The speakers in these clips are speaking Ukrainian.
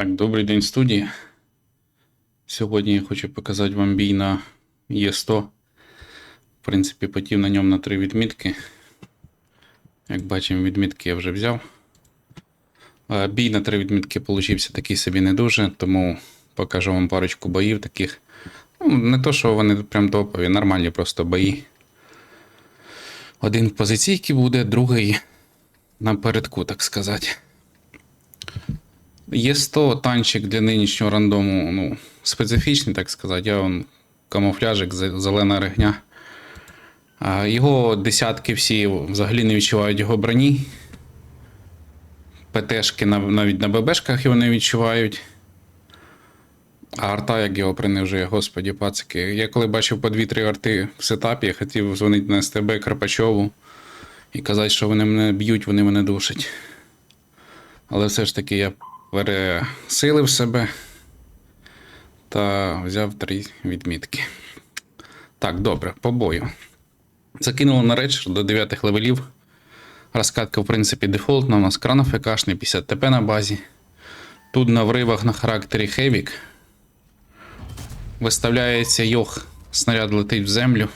Так, добрий день студії. Сьогодні я хочу показати вам бій на Е100. В принципі, потів на ньому на три відмітки. Як бачимо, відмітки я вже взяв. Бій на три відмітки получився такий собі не дуже, тому покажу вам парочку боїв таких. Ну, не то, що вони прям топові, нормальні просто бої. Один в позиційці буде, другий напередку, так сказати. Є 100 танчик для нинішнього рандому, ну, специфічний, так сказати. Я он камуфляжик, зелена регня. Його десятки всі взагалі не відчувають його броні. ПТшки навіть на ББшках його не відчувають. А арта, як його принижує, господі пацики. Я коли бачив по 2-3 арти в сетапі, я хотів дзвонити на СТБ Карпачову і казати, що вони мене б'ють, вони мене душать. Але все ж таки я пересилив себе та взяв три відмітки. Так, добре, по бою. Закинуло на речір до 9 левелів. Розкатка, в принципі, дефолтна. У нас кран ФКшний, 50 ТП на базі. Тут на вривах на характері Хевік. Виставляється йох, снаряд летить в землю.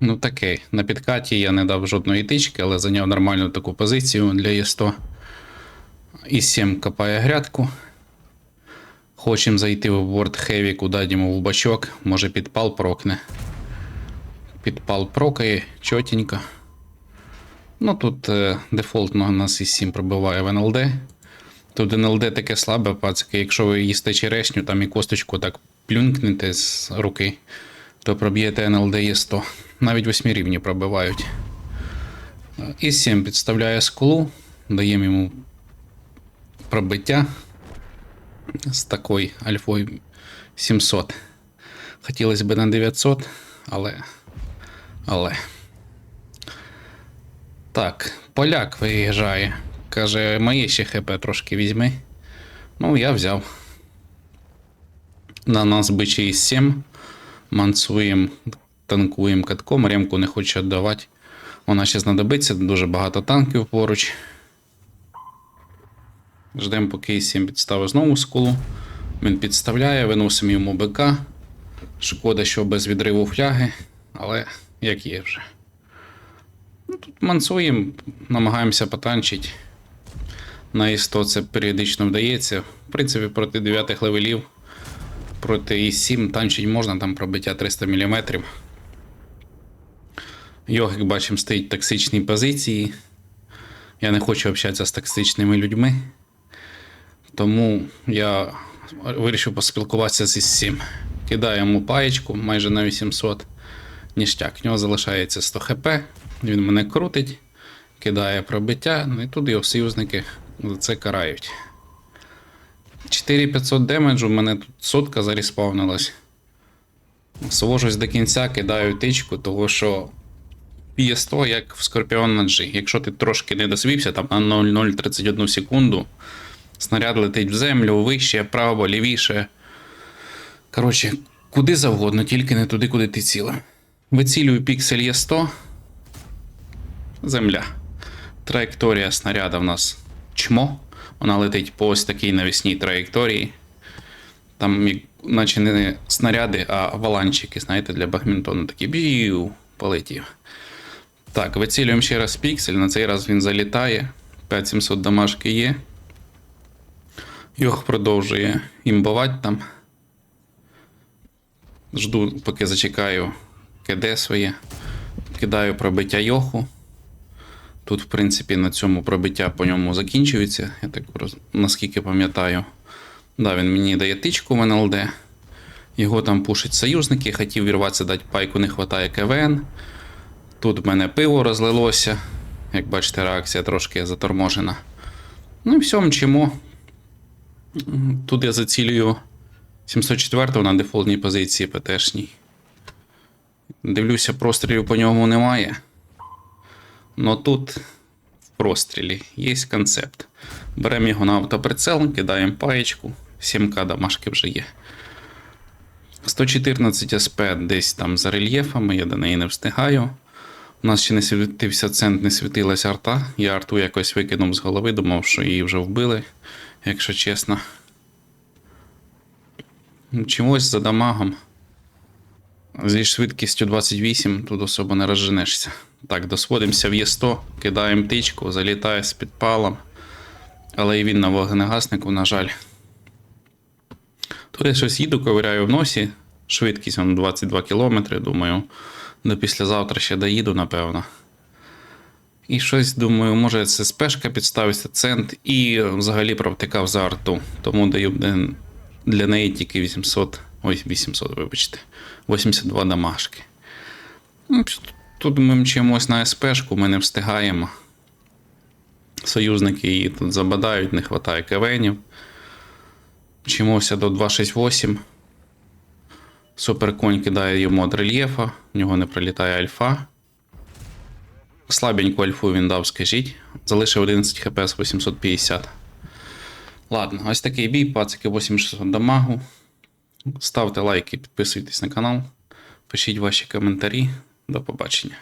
Ну, таке. На підкаті я не дав жодної тички, але зайняв нормальну таку позицію для Є100. І 7 копає грядку. Хочемо зайти в борт Хевіку, дати йому в бачок. Може підпал прокне. Підпал прокає, чотенько. Ну тут е, дефолтно у нас із 7 пробиває в НЛД. Тут НЛД таке слабе, пацики. Якщо ви їсте черешню там і косточку так плюнкнете з руки, то проб'єте НЛД є 100. Навіть 8 рівні пробивають. І 7 підставляє скулу, даємо йому пробиття з такою альфою 700. Хотілося б на 900, але. Але. Так, поляк виїжджає. Каже, моє ще ХП трошки візьми. Ну, я взяв. На нас бичі із 7. Мансуємо, танкуємо катком, ремку не хоче віддавати. Вона ще знадобиться, дуже багато танків поруч. Ждемо, поки із 7 підставить знову скулу. Він підставляє, виносимо йому БК. Шкода, що без відриву фляги, але як є вже. Ну, тут мансуємо, намагаємося потанчити. На І100 це періодично вдається. В принципі, проти 9 левелів, проти І7 танчить можна, там пробиття 300 мм. Йог, як бачимо, стоїть в токсичній позиції. Я не хочу общатися з токсичними людьми. Тому я вирішив поспілкуватися з І7. Кидаю йому паєчку майже на 800. Ніштяк. В нього залишається 100 хп. Він мене крутить, кидає пробиття, ну і тут його союзники за це карають. 4500 демеджу, в мене тут сотка заріспавнилась. Свожусь до кінця, кидаю тичку, того що п'є 100 як в Скорпіон на G. Якщо ти трошки не досвівся, там на 0,031 секунду, снаряд летить в землю, вище, право, лівіше. Коротше, куди завгодно, тільки не туди, куди ти ціла. Вицілюю піксель є 100. Земля. Траєкторія снаряда в нас чмо. Вона летить по ось такій навісній траєкторії. Там, наче не снаряди, а валанчики, знаєте, для бадмінтону такі бію, полетів. Так, вицілюємо ще раз піксель. На цей раз він залітає. 5700 дамажки є. Йох продовжує імбувати там. Жду, поки зачекаю КД своє. Кидаю пробиття Йоху. Тут, в принципі, на цьому пробиття по ньому закінчується. Я так наскільки пам'ятаю. Да, він мені дає тичку в НЛД. Його там пушать союзники, хотів вірватися, дати пайку, не вистачає КВН. Тут в мене пиво розлилося. Як бачите, реакція трошки заторможена. Ну і все, мчимо. Тут я зацілюю 704 на дефолтній позиції ПТшній. Дивлюся, прострілів по ньому немає. Но тут в прострілі є концепт. Беремо його на автоприцел, кидаємо паєчку, 7К дамашки вже є. 114 СП десь там за рельєфами, я до неї не встигаю. У нас ще не світився цент, не світилася арта. Я арту якось викинув з голови, думав, що її вже вбили, якщо чесно. Чимось за дамагом. Зі швидкістю 28 тут особо не розженешся. Так, досводимося в Є100, кидаємо тичку, залітає з підпалом. Але і він на вогнегаснику, на жаль. Тут я щось їду, ковиряю в носі. Швидкість 22 км, думаю. До післязавтра ще доїду, напевно. І щось думаю, може це спешка підставиться цент і взагалі провтикав за арту. Тому даю для- неї тільки 800. Ой, 800, вибачте. 82 дамашки. Ну, Тут ми мчимось на СПшку, ми не встигаємо. Союзники її тут забадають, не вистачає кевенів. Мчимося до 268. Суперконь кидає йому від рельєфа, в нього не прилітає альфа. Слабеньку альфу він дав, скажіть. Залишив 11 хп з 850. Ладно, ось такий бій, пацики 8600 дамагу. Ставте лайки, підписуйтесь на канал, пишіть ваші коментарі. До побачення.